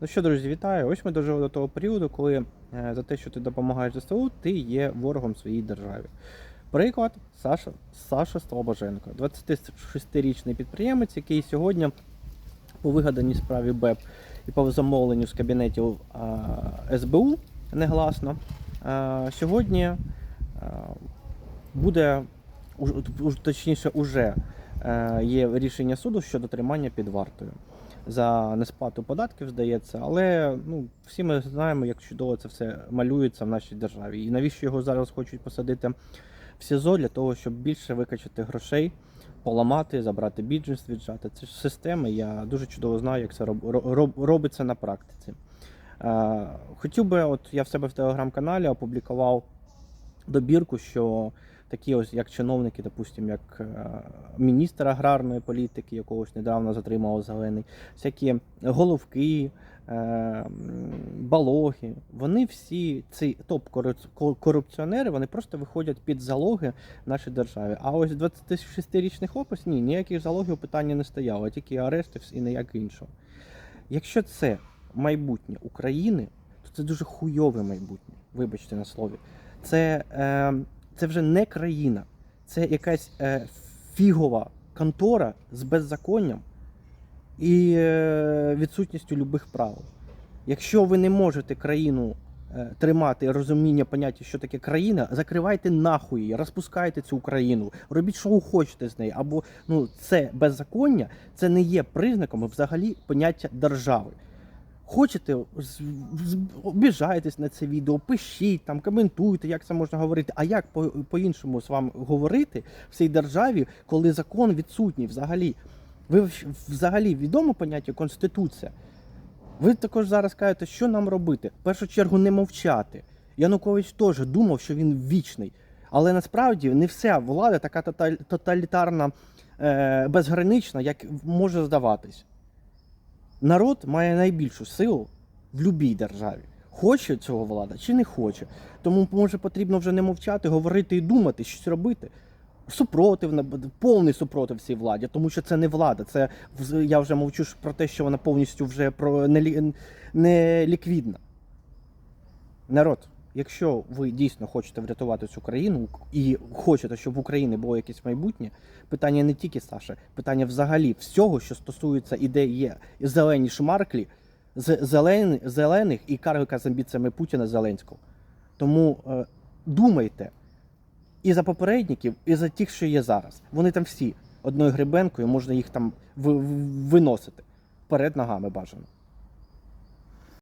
Ну що, друзі, вітаю. Ось ми дожили до того періоду, коли е, за те, що ти допомагаєш ЗСУ, ти є ворогом своїй державі. Приклад Саша, Саша Слобоженко, 26-річний підприємець, який сьогодні по вигаданій справі БЕП і по замовленню з кабінетів а, СБУ негласно, а, сьогодні а, буде, уж- точніше, уже е, є рішення суду щодо тримання під вартою за несплату податків, здається, але ну, всі ми знаємо, як чудово це все малюється в нашій державі. І навіщо його зараз хочуть посадити в СІЗО для того, щоб більше викачати грошей, поламати, забрати біджес, віджати. Це ж система. Я дуже чудово знаю, як це роб, роб, робиться на практиці. Хотів би, от я в себе в телеграм-каналі опублікував добірку, що такі ось як чиновники, допустим, як е, міністр аграрної політики, якогось недавно затримав зелений, всякі головки, е, балоги, вони всі ці топ-корупціонери, вони просто виходять під залоги нашій державі. А ось 26-річний хлопець, ні, ніяких залогів питання не стояло, тільки арешти і ніяк іншого. Якщо це майбутнє України, то це дуже хуйове майбутнє, вибачте на слові. Це, е, це вже не країна, це якась е, фігова контора з беззаконням і е, відсутністю любих правил. Якщо ви не можете країну е, тримати розуміння поняття, що таке країна, закривайте нахуй її, розпускайте цю країну, робіть, що ви хочете з нею. Або ну, це беззаконня, це не є признаком взагалі поняття держави. Хочете, обіжайтесь на це відео, пишіть там, коментуйте, як це можна говорити. А як по- по-іншому з вами говорити в цій державі, коли закон відсутній взагалі? Ви взагалі відомо поняття Конституція? Ви також зараз кажете, що нам робити? В першу чергу не мовчати. Янукович теж думав, що він вічний. Але насправді не вся влада така тоталітарна, е, безгранична, як може здаватись. Народ має найбільшу силу в будь-якій державі. Хоче цього влада чи не хоче. Тому може потрібно вже не мовчати, говорити і думати, щось робити. Супротив, повний супротив цій владі, тому що це не влада. Це я вже мовчу про те, що вона повністю вже про не, не ліквідна. Народ, якщо ви дійсно хочете врятувати цю країну і хочете, щоб в Україні було якесь майбутнє, питання не тільки Саша, питання взагалі всього, що стосується ідеї зелені шмарклі, з зелен, зелених і карлика з амбіціями Путіна Зеленського. Тому е, думайте і за попередників, і за тих, що є зараз. Вони там всі одною грибенкою, можна їх там ви- ви- виносити вперед ногами бажано.